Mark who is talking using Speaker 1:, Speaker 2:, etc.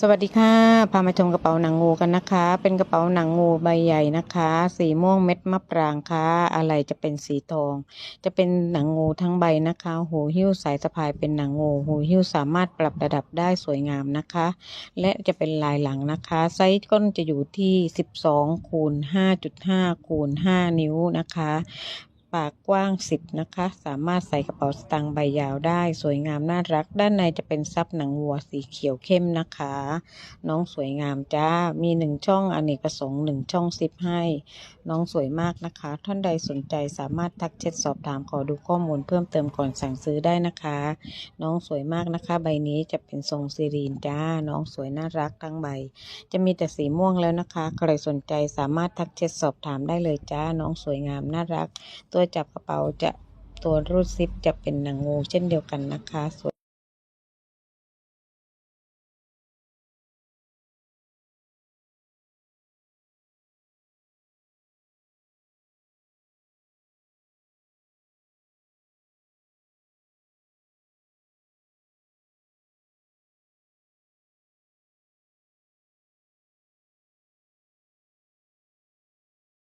Speaker 1: สวัสดีค่ะ พามาชมกระเป๋าหนังงูกันนะคะ เป็นกระเป๋าหนังงูใบใหญ่นะคะ สีม่วงเม็ดมะปรางค่ะ อะไรจะเป็นสีทอง จะเป็นหนังงูทั้งใบนะคะ หูหิ้วสายสะพายเป็นหนังงู หูหิ้วสามารถปรับระดับได้สวยงามนะคะ และจะเป็นลายหลังนะคะ ไซส์ก้นจะอยู่ที่ 12คูณ5.5คูณ5นิ้วนะคะ ปากกว้าง 10 นะคะ สามารถใส่กระเป๋าสตางค์ใบยาวได้ สวยงามน่ารัก ด้านในจะเป็นซับหนังวัวสีเขียวเข้มนะคะ น้องสวยงามจ้า มีหนึ่งช่องอเนกประสงค์หนึ่งช่องซิปให้ น้องสวยมากนะคะ ท่านใดสนใจสามารถทักเช็ดสอบถามขอดูข้อมูลเพิ่มเติมก่อนสั่งซื้อได้นะคะ น้องสวยมากนะคะ ใบนี้จะเป็นทรงซีรีนจ้า น้องสวยน่ารักทั้งใบ จะมีแต่สีม่วงแล้วนะคะ ใครสนใจสามารถทักเช็ดสอบถามได้เลยจ้า น้องสวยงามน่ารักตัวจับกระเป๋าจะตัวรูดซิปจะเป็นหนังงูเช่นเดียวกันนะคะสว